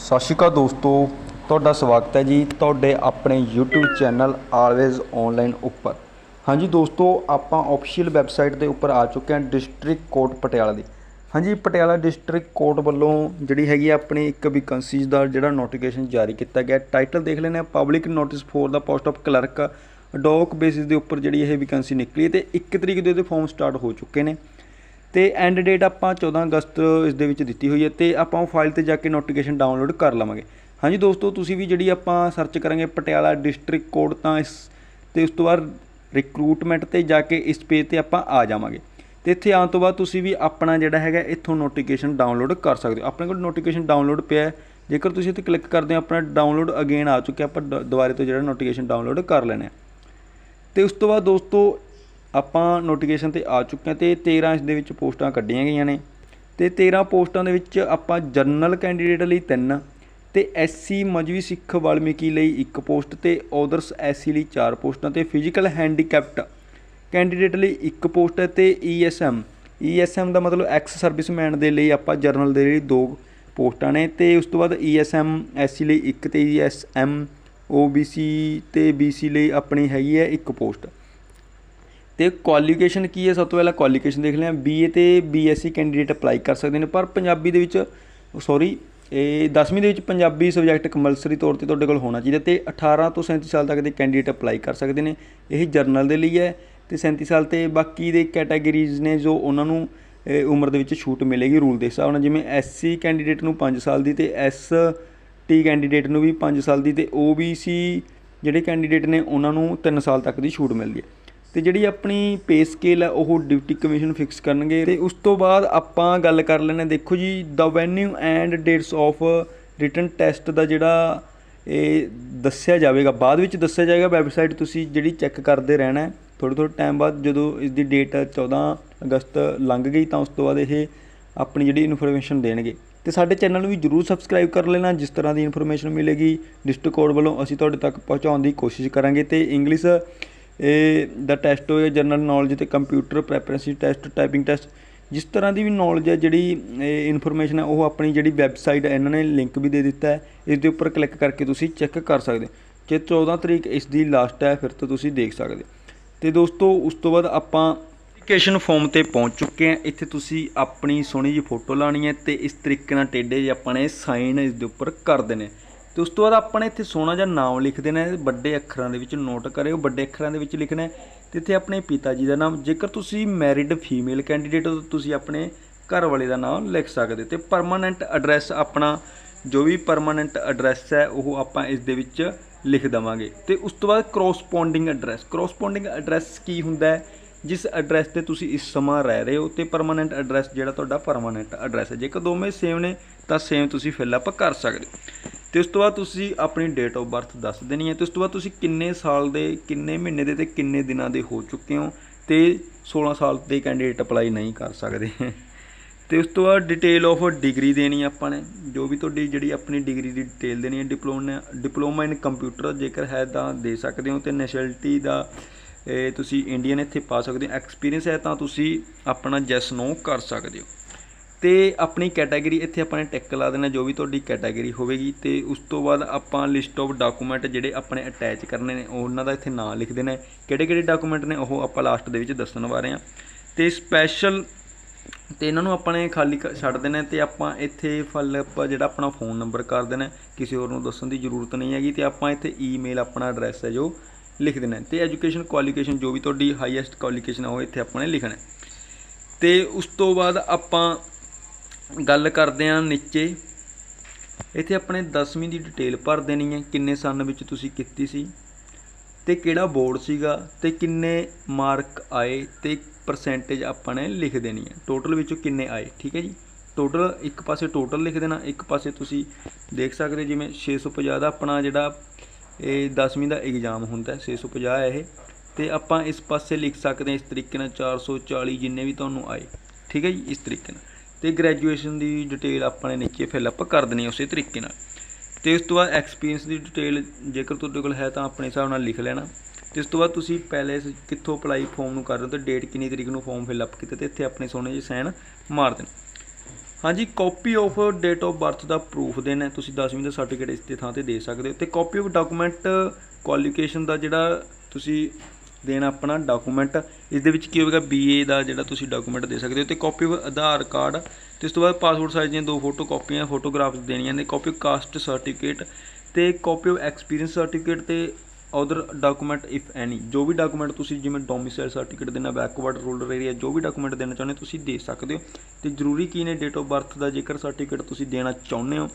ਸਤਿ ਸ਼੍ਰੀ ਅਕਾਲ ਦੋਸਤੋ, ਤੁਹਾਡਾ ਸਵਾਗਤ ਹੈ ਜੀ ਤੁਹਾਡੇ ਆਪਣੇ YouTube ਚੈਨਲ ਆਲਵੇਜ਼ ਆਨਲਾਈਨ ਉੱਪਰ। ਹਾਂਜੀ ਦੋਸਤੋ, ਆਪਾਂ ਆਫੀਸ਼ੀਅਲ ਵੈਬਸਾਈਟ ਦੇ ਉੱਪਰ ਆ ਚੁੱਕੇ ਹਾਂ ਡਿਸਟ੍ਰਿਕਟ ਕੋਰਟ ਪਟਿਆਲਾ ਦੀ। ਹਾਂਜੀ ਪਟਿਆਲਾ ਡਿਸਟ੍ਰਿਕਟ ਕੋਰਟ ਵੱਲੋਂ ਜਿਹੜੀ ਹੈਗੀ ਆ ਆਪਣੀ ਇੱਕ ਵੈਕੈਂਸੀਜ਼ ਦਾ ਜਿਹੜਾ ਨੋਟੀਫਿਕੇਸ਼ਨ ਜਾਰੀ ਕੀਤਾ ਗਿਆ। ਟਾਈਟਲ ਦੇਖ ਲੈਂਦੇ ਆ ਪਬਲਿਕ ਨੋਟਿਸ ਫੋਰ ਦਾ ਪੋਸਟ ਆਫ ਕਲਰਕ ਡੌਕ ਬੇਸਿਸ ਦੇ ਉੱਪਰ ਜਿਹੜੀ ਇਹ ਵੈਕੈਂਸੀ ਨਿਕਲੀ ਹੈ ਤੇ 1 ਤਰੀਕ ਦੇ ਉਹਦੇ ਫਾਰਮ ਸਟਾਰਟ ਹੋ ਚੁੱਕੇ ਨੇ। ਤੇ ਐਂਡ ਡੇਟ ਆਪਾਂ 14 ਅਗਸਤ ਇਸ ਦੇ ਵਿੱਚ ਦਿੱਤੀ ਹੋਈ ਹੈ ਤੇ ਆਪਾਂ ਉਹ ਫਾਈਲ ਤੇ ਜਾ ਕੇ ਨੋਟੀਫਿਕੇਸ਼ਨ ਡਾਊਨਲੋਡ ਕਰ ਲਵਾਂਗੇ। ਹਾਂਜੀ ਦੋਸਤੋ, ਤੁਸੀਂ ਵੀ ਜਿਹੜੀ ਆਪਾਂ ਸਰਚ ਕਰਾਂਗੇ ਪਟਿਆਲਾ ਡਿਸਟ੍ਰਿਕਟ ਕੋਡ ਤਾਂ ਇਸ ਤੇ ਉਸ ਤੋਂ ਬਾਅਦ ਰਿਕਰੂਟਮੈਂਟ ਤੇ ਜਾ ਕੇ ਇਸ ਪੇਜ ਤੇ ਆਪਾਂ ਆ ਜਾਵਾਂਗੇ। ਤੇ ਇੱਥੇ ਆਉਣ ਤੋਂ ਬਾਅਦ ਤੁਸੀਂ ਵੀ ਆਪਣਾ ਜਿਹੜਾ ਹੈਗਾ ਇੱਥੋਂ ਨੋਟੀਫਿਕੇਸ਼ਨ ਡਾਊਨਲੋਡ ਕਰ ਸਕਦੇ ਹੋ। ਆਪਣੇ ਕੋਲ ਨੋਟੀਫਿਕੇਸ਼ਨ ਡਾਊਨਲੋਡ ਪਿਆ ਹੈ। ਜੇਕਰ ਤੁਸੀਂ ਇੱਥੇ ਕਲਿੱਕ ਕਰਦੇ ਹੋ, ਆਪਣਾ ਡਾਊਨਲੋਡ ਅਗੇਨ ਆ ਚੁੱਕਿਆ, ਆਪਾਂ ਦੁਬਾਰੇ ਤੋਂ ਜਿਹੜਾ ਨੋਟੀਫਿਕੇਸ਼ਨ ਡਾਊਨਲੋਡ ਕਰ ਲੈਣਾ ਹੈ। ਤੇ ਉਸ ਤੋਂ ਬਾਅਦ ਦੋਸਤੋ ਆਪਾਂ ਨੋਟੀਫਿਕੇਸ਼ਨ ਤੇ ਆ ਚੁੱਕੇ ਹਾਂ ਤੇ 13 ਇਸ ਦੇ ਵਿੱਚ ਪੋਸਟਾਂ ਕੱਢੀਆਂ ਗਈਆਂ ਨੇ। ਤੇ 13 ਪੋਸਟਾਂ ਦੇ ਵਿੱਚ ਆਪਾਂ ਜਨਰਲ ਕੈਂਡੀਡੇਟ ਲਈ 3 ਤੇ ਐਸਸੀ ਮਜਵੀ ਸਿੱਖ ਵਾਲਮੀਕੀ ਲਈ 1 ਪੋਸਟ ਤੇ ਆਦਰਸ ਐਸਸੀ ਲਈ 4 ਪੋਸਟਾਂ ਤੇ ਫਿਜ਼ੀਕਲ ਹੈਂਡੀਕੈਪਟ ਕੈਂਡੀਡੇਟ ਲਈ 1 ਪੋਸਟ ਹੈ ਤੇ ਈਐਸਐਮ ਈਐਸਐਮ ਦਾ ਮਤਲਬ ਐਕਸ ਸਰਵਿਸਮੈਨ ਦੇ ਲਈ ਆਪਾਂ ਜਰਨਲ ਦੇ ਲਈ 2 ਪੋਸਟਾਂ ਨੇ ਤੇ ਉਸ ਤੋਂ ਬਾਅਦ ਈਐਸਐਮ ਐਸਸੀ ਲਈ 1 ਤੇ ਈਐਸਐਮ ਓਬੀਸੀ ਤੇ ਬੀਸੀ ਲਈ ਆਪਣੀ ਹੈਗੀ ਹੈ 1 ਪੋਸਟ। ਤੇ ਕੁਆਲੀਫਿਕੇਸ਼ਨ ਕੀ ਹੈ? ਸਭ ਤੋਂ ਪਹਿਲਾਂ ਕੁਆਲੀਫਿਕੇਸ਼ਨ ਦੇਖ ਲਿਆ। ਬੀਏ ਤੇ ਬੀਐਸਸੀ ਕੈਂਡੀਡੇਟ ਅਪਲਾਈ ਕਰ ਸਕਦੇ ਨੇ, ਪਰ ਪੰਜਾਬੀ ਦੇ ਵਿੱਚ ਸੌਰੀ ਇਹ 10ਵੀਂ ਦੇ ਵਿੱਚ ਪੰਜਾਬੀ ਸਬਜੈਕਟ ਕੰਪਲਸਰੀ ਤੌਰ ਤੇ ਤੁਹਾਡੇ ਕੋਲ ਹੋਣਾ ਚਾਹੀਦਾ ਤੇ 18 ਤੋਂ 37 ਸਾਲ ਤੱਕ ਦੇ ਕੈਂਡੀਡੇਟ ਅਪਲਾਈ ਕਰ ਸਕਦੇ ਨੇ। ਇਹ ਜਰਨਲ ਦੇ ਲਈ ਹੈ ਤੇ 37 ਸਾਲ ਤੇ ਬਾਕੀ ਦੇ ਕੈਟਾਗਰੀਜ਼ ਨੇ ਜੋ ਉਹਨਾਂ ਨੂੰ ਉਮਰ ਦੇ ਵਿੱਚ ਛੂਟ ਮਿਲੇਗੀ ਰੂਲ ਦੇ ਹਿਸਾਬ ਨਾਲ। ਜਿਵੇਂ ਐਸਸੀ ਕੈਂਡੀਡੇਟ ਨੂੰ 5 ਸਾਲ ਦੀ ਤੇ ਐਸ ਟੀ ਕੈਂਡੀਡੇਟ ਨੂੰ ਵੀ 5 ਸਾਲ ਦੀ ਤੇ ਓਬੀਸੀ ਜਿਹੜੇ ਕੈਂਡੀਡੇਟ ਨੇ, ਉਹਨਾਂ ਨੂੰ 3 ਸਾਲ ਤੱਕ ਦੀ ਛੂਟ ਮਿਲਦੀ ਹੈ। ਤੇ ਜਿਹੜੀ ਆਪਣੀ ਪੇ ਸਕੇਲ ਹੈ ਉਹ ਡਿਊਟੀ ਕਮਿਸ਼ਨ ਫਿਕਸ ਕਰਨਗੇ। ਤੇ ਉਸ ਤੋਂ ਬਾਅਦ ਆਪਾਂ ਗੱਲ ਕਰ ਲੈਣੇ ਦੇਖੋ ਜੀ ਦਾ venue and dates of written test ਦਾ ਜਿਹੜਾ ਇਹ ਦੱਸਿਆ ਜਾਵੇਗਾ, ਬਾਅਦ ਵਿੱਚ ਦੱਸਿਆ ਜਾਏਗਾ ਵੈਬਸਾਈਟ ਤੁਸੀਂ ਜਿਹੜੀ ਚੈੱਕ ਕਰਦੇ ਰਹਿਣਾ ਹੈ। ਥੋੜ੍ਹੇ ਥੋੜ੍ਹੇ ਟਾਈਮ ਬਾਅਦ ਜਦੋਂ ਇਸ ਦੀ ਡੇਟ 14 ਅਗਸਤ ਲੰਘ ਗਈ, ਤਾਂ ਉਸ ਤੋਂ ਬਾਅਦ ਇਹ ਆਪਣੀ ਜਿਹੜੀ ਇਨਫੋਰਮੇਸ਼ਨ ਦੇਣਗੇ। ਤੇ ਸਾਡੇ ਚੈਨਲ ਨੂੰ ਵੀ ਜਰੂਰ ਸਬਸਕ੍ਰਾਈਬ ਕਰ ਲੈਣਾ, ਜਿਸ ਤਰ੍ਹਾਂ ਦੀ ਇਨਫੋਰਮੇਸ਼ਨ ਮਿਲੇਗੀ। ਡਿਸਟ੍ਰਿਕਟ ਕੋਡ ਵੱਲੋਂ ਅਸੀਂ ਤੁਹਾਡੇ ਤੱਕ ਪਹੁੰਚਾਉਣ ਦੀ ਕੋਸ਼ਿਸ਼ ਕਰਾਂਗੇ। ਤੇ ਇੰਗਲਿਸ਼ ਇਹ ਦਾ ਟੈਸਟ ਹੋਏ ਜਨਰਲ ਨੌਲੇਜ ਤੇ computer proficiency test typing test ਜਿਸ ਤਰ੍ਹਾਂ ਦੀ ਵੀ ਨੌਲੇਜ ਹੈ ਜਿਹੜੀ ਇਨਫੋਰਮੇਸ਼ਨ ਹੈ ਉਹ ਆਪਣੀ ਜਿਹੜੀ ਵੈਬਸਾਈਟ ਹੈ ਇਹਨਾਂ ਨੇ ਲਿੰਕ ਵੀ ਦੇ ਦਿੱਤਾ ਹੈ ਇਸ ਦੇ ਉੱਪਰ ਕਲਿੱਕ ਕਰਕੇ ਤੁਸੀਂ ਚੈੱਕ ਕਰ ਸਕਦੇ ਹੋ ਜੇ 14 ਤਰੀਕ ਇਸ ਦੀ ਲਾਸਟ ਹੈ ਫਿਰ ਤਾਂ ਤੁਸੀਂ ਦੇਖ ਸਕਦੇ ਹੋ ਤੇ ਦੋਸਤੋ ਉਸ ਤੋਂ ਬਾਅਦ ਆਪਾਂ ਐਪਲੀਕੇਸ਼ਨ ਫਾਰਮ ਤੇ ਪਹੁੰਚ ਚੁੱਕੇ ਹਾਂ ਇੱਥੇ ਤੁਸੀਂ ਆਪਣੀ ਸੋਹਣੀ ਜੀ ਫੋਟੋ ਲਾਣੀ ਹੈ ਤੇ ਇਸ ਤਰੀਕੇ ਨਾਲ ਟੇਡੇ ਜਿਹੇ ਨੇ ਸਾਈਨ ਇਸ ਦੇ ਉੱਪਰ ਕਰ ਦੇਣੇ ਤੇ ਉਸ ਤੋਂ ਬਾਅਦ ਆਪਾਂ ਨੇ ਇੱਥੇ ਸੋਹਣਾ ਜਿਹਾ ਨਾਮ ਲਿਖ ਦੇਣਾ ਹੈ, ਵੱਡੇ ਅੱਖਰਾਂ ਦੇ ਵਿੱਚ ਨੋਟ ਕਰਿਓ, ਵੱਡੇ ਅੱਖਰਾਂ ਦੇ ਵਿੱਚ ਲਿਖਣਾ ਹੈ। ਤੇ ਇੱਥੇ ਆਪਣੇ ਪਿਤਾ ਜੀ ਦਾ ਨਾਮ, ਜੇਕਰ ਤੁਸੀਂ ਮੈਰਿਡ ਫੀਮੇਲ ਕੈਂਡੀਡੇਟ ਹੋ ਤਾਂ ਤੁਸੀਂ ਆਪਣੇ ਘਰ ਵਾਲੇ ਦਾ ਨਾਮ ਲਿਖ ਸਕਦੇ ਤੇ ਪਰਮਾਨੈਂਟ ਐਡਰੈਸ ਆਪਣਾ, ਜੋ ਵੀ ਪਰਮਾਨੈਂਟ ਐਡਰੈਸ ਹੈ, ਉਹ ਆਪਾਂ ਇਸ ਦੇ ਵਿੱਚ ਲਿਖ ਦਵਾਂਗੇ। ਤੇ ਉਸ ਤੋਂ ਬਾਅਦ ਕਰੋਸਪੋਂਡਿੰਗ ਐਡਰੈਸ ਕਰੋਸਪੋਂਡਿੰਗ ਐਡਰੈਸ ਕੀ ਹੁੰਦਾ ਹੈ? ਜਿਸ ਐਡਰੈਸ ਤੇ ਤੁਸੀਂ ਇਸ ਸਮਾਂ ਰਹਿ ਰਹੇ ਹੋ, ਤੇ ਪਰਮਾਨੈਂਟ ਐਡਰੈਸ ਜਿਹੜਾ ਤੁਹਾਡਾ ਪਰਮਾਨੈਂਟ ਐਡਰੈਸ ਹੈ। ਜੇਕਰ ਦੋਵੇਂ ਸੇਮ ਨੇ, ਤਾਂ ਸੇਮ ਤੁਸੀਂ ਫਿਲ ਅਪ ਕਰ ਸਕਦੇ ਹੋ। ਤੇ ਉਸ ਤੋਂ ਬਾਅਦ ਤੁਸੀਂ ਆਪਣੀ ਡੇਟ ਆਫ ਬਰਥ ਦੱਸ ਦੇਣੀ ਹੈ ਤੇ ਉਸ ਤੋਂ ਬਾਅਦ ਤੁਸੀਂ ਕਿੰਨੇ ਸਾਲ ਦੇ, ਕਿੰਨੇ ਮਹੀਨੇ ਦੇ ਤੇ ਕਿੰਨੇ ਦਿਨਾਂ ਦੇ ਹੋ ਚੁੱਕੇ ਹੋ ਤੇ 16 ਸਾਲ ਦੇ ਕੈਂਡੀਡੇਟ ਅਪਲਾਈ ਨਹੀਂ ਕਰ ਸਕਦੇ। ਤੇ ਉਸ ਤੋਂ ਬਾਅਦ ਡਿਟੇਲ ਆਫ ਡਿਗਰੀ ਦੇਣੀ ਆਪਾਂ ਨੇ, ਜੋ ਵੀ ਤੁਹਾਡੀ ਜਿਹੜੀ ਆਪਣੀ ਡਿਗਰੀ ਦੀ ਡਿਟੇਲ ਦੇਣੀ ਹੈ ਡਿਪਲੋਮਾ ਡਿਪਲੋਮਾ ਇਨ ਕੰਪਿਊਟਰ ਜੇਕਰ ਹੈ ਤਾਂ ਦੇ ਸਕਦੇ ਹੋ ਤੇ ਨੈਸ਼ਨੈਲਿਟੀ ਦਾ, ਇਹ ਤੁਸੀਂ ਇੰਡੀਅਨ ਇੱਥੇ ਪਾ ਸਕਦੇ ਹੋ ਐਕਸਪੀਰੀਅੰਸ ਹੈ ਤਾਂ ਤੁਸੀਂ ਆਪਣਾ ਜੈਸ ਨੋ ਕਰ ਸਕਦੇ ਹੋ। ਤੇ ਆਪਣੀ ਕੈਟਾਗਰੀ ਇੱਥੇ ਆਪਾਂ ਨੇ ਟਿਕ ਲਾ ਦੇਣਾ, ਜੋ ਵੀ ਤੁਹਾਡੀ ਕੈਟਾਗਰੀ ਹੋਵੇਗੀ ਤੇ ਉਸ ਤੋਂ ਬਾਅਦ ਆਪਾਂ ਲਿਸਟ ਆਫ ਡਾਕੂਮੈਂਟ ਜਿਹੜੇ ਆਪਣੇ ਅਟੈਚ ਕਰਨੇ ਨੇ ਉਹਨਾਂ ਦਾ ਇੱਥੇ ਨਾਂ ਲਿਖ ਦੇਣਾ ਕਿਹੜੇ ਕਿਹੜੇ ਡਾਕੂਮੈਂਟ ਨੇ, ਉਹ ਆਪਾਂ ਲਾਸਟ ਦੇ ਵਿੱਚ ਦੱਸਣ ਵਾਲੇ ਆ ਤੇ ਸਪੈਸ਼ਲ ਤੇ ਇਹਨਾਂ ਨੂੰ ਆਪਾਂ ਨੇ ਖਾਲੀ ਕ- ਛੱਡ ਦੇਣਾ ਤੇ ਆਪਾਂ ਇੱਥੇ ਫਲ ਆਪਾਂ ਜਿਹੜਾ ਆਪਣਾ ਫੋਨ ਨੰਬਰ ਕਰ ਦੇਣਾ ਕਿਸੇ ਹੋਰ ਨੂੰ ਦੱਸਣ ਦੀ ਜ਼ਰੂਰਤ ਨਹੀਂ ਹੈਗੀ ਤੇ ਆਪਾਂ ਇੱਥੇ ਈਮੇਲ ਆਪਣਾ ਐਡਰੈਸ ਹੈ ਜੋ ਲਿਖ ਦੇਣਾ ਹੈ। ਤੇ ਐਜੂਕੇਸ਼ਨ ਕੁਆਲੀਫਿਕੇਸ਼ਨ ਜੋ ਵੀ ਤੁਹਾਡੀ ਹਾਈਐਸਟ ਕੁਆਲੀਫਿਕੇਸ਼ਨ ਹੈ ਉਹ ਇੱਥੇ ਆਪਾਂ ਨੇ ਲਿਖਣਾ ਹੈ। ਤੇ ਉਸ ਤੋਂ ਬਾਅਦ ਆਪਾਂ ਗੱਲ ਕਰਦੇ ਹਾਂ ਨੀਚੇ। ਇੱਥੇ ਆਪਣੇ 10ਵੀਂ ਦੀ ਡਿਟੇਲ ਭਰ ਦੇਣੀ ਹੈ, ਕਿੰਨੇ ਸਨ ਵਿੱਚ ਤੁਸੀਂ ਕੀਤੀ ਸੀ ਤੇ ਕਿਹੜਾ ਬੋਰਡ ਸੀਗਾ ਤੇ ਕਿੰਨੇ ਮਾਰਕ ਆਏ ਤੇ ਪਰਸੈਂਟੇਜ ਆਪਾਂ ਨੇ ਲਿਖ ਦੇਣੀ ਹੈ। ਟੋਟਲ ਵਿੱਚੋਂ ਕਿੰਨੇ ਆਏ, ਠੀਕ ਹੈ ਜੀ? ਟੋਟਲ ਇੱਕ ਪਾਸੇ ਟੋਟਲ ਲਿਖ ਦੇਣਾ, ਇੱਕ ਪਾਸੇ ਤੁਸੀਂ ਦੇਖ ਸਕਦੇ ਹੋ ਜਿਵੇਂ 650 ਦਾ ਆਪਣਾ ਜਿਹੜਾ ਇਹ 10ਵੀਂ ਦਾ ਐਗਜ਼ਾਮ ਹੁੰਦਾ ਹੈ 650 ਹੈ ਇਹ। ਤੇ ਆਪਾਂ ਇਸ ਪਾਸੇ ਲਿਖ ਸਕਦੇ ਹਾਂ ਇਸ ਤਰੀਕੇ ਨਾਲ 440 ਜਿੰਨੇ ਵੀ ਤੁਹਾਨੂੰ ਆਏ, ਠੀਕ ਹੈ ਜੀ? ਇਸ ਤਰੀਕੇ ਨਾਲ। ਤੇ ਗ੍ਰੈਜੂਏਸ਼ਨ ਦੀ ਡਿਟੇਲ ਆਪਾਂ ਨੇ ਨੀਚੇ ਫਿਲ ਅਪ ਕਰ ਦੇਣੀ ਉਸੇ ਤਰੀਕੇ ਨਾਲ। ਤੇ ਉਸ ਤੋਂ ਬਾਅਦ ਐਕਸਪੀਰੀਅੰਸ ਦੀ ਡਿਟੇਲ ਜੇਕਰ ਤੁਹਾਡੇ ਕੋਲ ਹੈ ਤਾਂ ਆਪਣੇ ਹਿਸਾਬ ਨਾਲ ਲਿਖ ਲੈਣਾ। ਤੇ ਉਸ ਤੋਂ ਬਾਅਦ ਤੁਸੀਂ ਪਹਿਲੇ ਕਿੱਥੋਂ ਅਪਲਾਈ ਫਾਰਮ ਨੂੰ ਕਰ ਰਹੇ ਹੋ ਤੇ ਡੇਟ ਕਿੰਨੀ ਤਰੀਕ ਨੂੰ ਫਾਰਮ ਫਿਲ ਅਪ ਕੀਤਾ ਤੇ ਇੱਥੇ ਆਪਣੇ ਸੋਹਣੇ ਜਿਹੇ ਸਾਈਨ ਮਾਰ ਦੇਣਾ। ਹਾਂਜੀ copy of date of birth the proof ਦੇਣਾ ਤੁਸੀਂ 10ਵੀਂ ਦਾ ਸਰਟੀਫਿਕੇਟ ਇਸ ਦੇ ਥਾਂ ਤੇ ਦੇ ਸਕਦੇ ਹੋ। ਤੇ ਕਾਪੀ ਆਫ ਡਾਕੂਮੈਂਟ ਕੁਆਲੀਫਿਕੇਸ਼ਨ ਦਾ ਜਿਹੜਾ ਤੁਸੀਂ ਦੇਣਾ ਆਪਣਾ ਡਾਕੂਮੈਂਟ ਇਸ ਦੇ ਵਿੱਚ ਕੀ ਹੋਵੇਗਾ? ਬੀਏ ਦਾ ਜਿਹੜਾ ਤੁਸੀਂ ਡਾਕੂਮੈਂਟ ਦੇ ਸਕਦੇ ਹੋ ਤੇ ਕਾਪੀ ਆਫ ਆਧਾਰ ਕਾਰਡ ਤੇ ਉਸ ਤੋਂ ਬਾਅਦ ਪਾਸਪੋਰਟ ਸਾਈਜ਼ ਦੀਆਂ ਦੋ ਫੋਟੋ ਕਾਪੀਆਂ ਫੋਟੋਗ੍ਰਾਫਸ ਦੇਣੀਆਂ ਨੇ। ਕਾਪੀ ਆਫ ਕਾਸਟ ਸਰਟੀਫਿਕੇਟ ਤੇ ਕਾਪੀ ਆਫ ਐਕਸਪੀਰੀਅੰਸ ਸਰਟੀਫਿਕੇਟ ਤੇ ਅਦਰ ਡਾਕੂਮੈਂਟ ਇਫ ਐਨੀ ਜੋ ਵੀ ਡਾਕੂਮੈਂਟ ਤੁਸੀਂ ਜਿਵੇਂ ਡੋਮਿਸਾਈਲ ਸਰਟੀਫਿਕੇਟ ਦੇਣਾ ਬੈਕਵਰਡ ਰੂਰਲ ਏਰੀਆ ਜੋ ਵੀ ਡਾਕੂਮੈਂਟ ਦੇਣਾ ਚਾਹੁੰਦੇ ਹੋ, ਤੁਸੀਂ ਦੇ ਸਕਦੇ ਹੋ। ਤੇ ਜ਼ਰੂਰੀ ਕੀ ਨੇ? ਡੇਟ ਆਫ ਬਰਥ ਦਾ ਜੇਕਰ ਸਰਟੀਫਿਕੇਟ ਤੁਸੀਂ ਦੇਣਾ ਚਾਹੁੰਦੇ ਹੋ,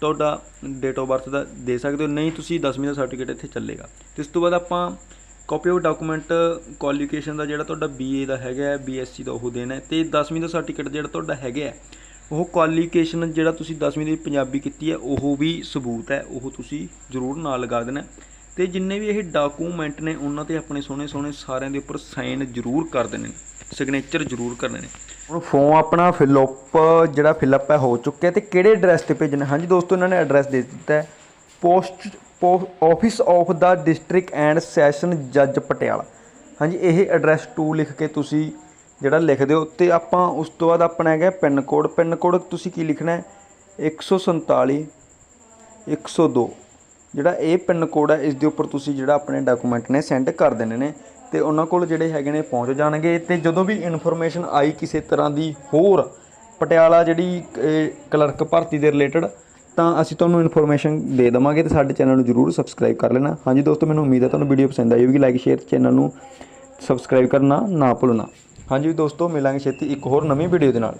ਤੁਹਾਡਾ ਡੇਟ ਆਫ ਬਰਥ ਦਾ ਦੇ ਸਕਦੇ ਹੋ। ਨਹੀਂ, ਤੁਸੀਂ 10ਵੀਂ ਦਾ ਸਰਟੀਫਿਕੇਟ ਇੱਥੇ ਚੱਲੇਗਾ। ਤੇ ਇਸ ਤੋਂ ਬਾਅਦ ਆਪਾਂ ਕਾਪੀ ਆਫ ਡਾਕੂਮੈਂਟ ਕੁਆਲੀਫਿਕੇਸ਼ਨ ਦਾ ਜਿਹੜਾ ਤੁਹਾਡਾ ਬੀਏ ਦਾ ਹੈਗਾ ਹੈ ਬੀਐਸਸੀ ਦਾ ਉਹ ਦੇਣਾ ਹੈ ਤੇ 10ਵੀਂ ਦਾ ਸਰਟੀਫਿਕੇਟ ਜਿਹੜਾ ਤੁਹਾਡਾ ਹੈਗਾ ਹੈ, ਉਹ ਕੁਆਲੀਫਿਕੇਸ਼ਨ ਜਿਹੜਾ ਤੁਸੀਂ 10ਵੀਂ ਦੀ ਪੰਜਾਬੀ ਕੀਤੀ ਹੈ, ਉਹ ਵੀ ਸਬੂਤ ਹੈ, ਉਹ ਤੁਸੀਂ ਜ਼ਰੂਰ ਨਾਲ ਲਗਾ ਦੇਣਾ ਹੈ। ਤੇ ਜਿੰਨੇ ਵੀ ਇਹ ਡਾਕੂਮੈਂਟ ਨੇ, ਉਹਨਾਂ ਤੇ ਆਪਣੇ ਸੋਹਣੇ ਸੋਹਣੇ ਸਾਰਿਆਂ ਦੇ ਉੱਪਰ ਸਾਈਨ ਜ਼ਰੂਰ ਕਰ ਦੇਣੇ ਨੇ ਸਿਗਨੇਚਰ ਜ਼ਰੂਰ ਕਰਨੇ ਨੇ ਹੁਣ ਫੋਮ ਆਪਣਾ ਫਿਲਅਪ ਜਿਹੜਾ ਫਿਲਅਪ ਹੈ, ਹੋ ਚੁੱਕਿਆ ਤੇ ਕਿਹੜੇ ਐਡਰੈਸ ਤੇ ਭੇਜਣਾ ਹਾਂਜੀ ਦੋਸਤੋ, ਇਹਨਾਂ ਨੇ ਐਡਰੈਸ ਦੇ ਦਿੱਤਾ ਹੈ ਪੋਸਟ ਆਫਿਸ ਆਫ ਦਾ ਡਿਸਟ੍ਰਿਕਟ ਐਂਡ ਸੈਸ਼ਨ ਜੱਜ ਪਟਿਆਲਾ। ਹਾਂਜੀ, ਇਹ ਐਡਰੈਸ 2 ਲਿਖ ਕੇ ਤੁਸੀਂ ਜਿਹੜਾ ਲਿਖ ਦਿਓ ਤੇ ਆਪਾਂ ਉਸ ਤੋਂ ਬਾਅਦ ਆਪਣਾ ਹੈਗਾ ਪਿੰਨ ਕੋਡ। ਪਿੰਨ ਕੋਡ ਤੁਸੀਂ ਕੀ ਲਿਖਣਾ ਹੈ? 147 102 ਜਿਹੜਾ ਇਹ ਪਿੰਨ ਕੋਡ ਹੈ, ਇਸ ਦੇ ਉੱਪਰ ਤੁਸੀਂ ਜਿਹੜਾ ਆਪਣੇ ਡਾਕੂਮੈਂਟ ਨੇ ਸੈਂਡ ਕਰ ਦੇਣੇ ਨੇ ਤੇ ਉਹਨਾਂ ਕੋਲ ਜਿਹੜੇ ਹੈਗੇ ਨੇ ਪਹੁੰਚ ਜਾਣਗੇ ਤੇ ਜਦੋਂ ਵੀ ਇਨਫੋਰਮੇਸ਼ਨ ਆਈ ਕਿਸੇ ਤਰ੍ਹਾਂ ਦੀ ਹੋਰ ਪਟਿਆਲਾ ਜਿਹੜੀ ਕਲਰਕ ਭਰਤੀ ਦੇ ਰਿਲੇਟਡ ਤਾਂ ਅਸੀਂ ਤੁਹਾਨੂੰ ਇਨਫੋਰਮੇਸ਼ਨ ਦੇ ਦਵਾਂਗੇ ਤੇ ਸਾਡੇ ਚੈਨਲ ਨੂੰ ਜਰੂਰ ਸਬਸਕ੍ਰਾਈਬ ਕਰ ਲੈਣਾ। ਹਾਂਜੀ ਦੋਸਤੋ, ਮੈਨੂੰ ਉਮੀਦ ਹੈ ਤੁਹਾਨੂੰ ਵੀਡੀਓ ਪਸੰਦ ਆਈ ਹੋਵੇਗੀ। ਲਾਈਕ ਸ਼ੇਅਰ ਚੈਨਲ ਨੂੰ ਸਬਸਕ੍ਰਾਈਬ ਕਰਨਾ ਨਾ ਭੁੱਲਣਾ। ਹਾਂਜੀ ਦੋਸਤੋ, ਮਿਲਾਂਗੇ ਛੇਤੀ ਇੱਕ ਹੋਰ ਨਵੀਂ ਵੀਡੀਓ ਦੇ ਨਾਲ।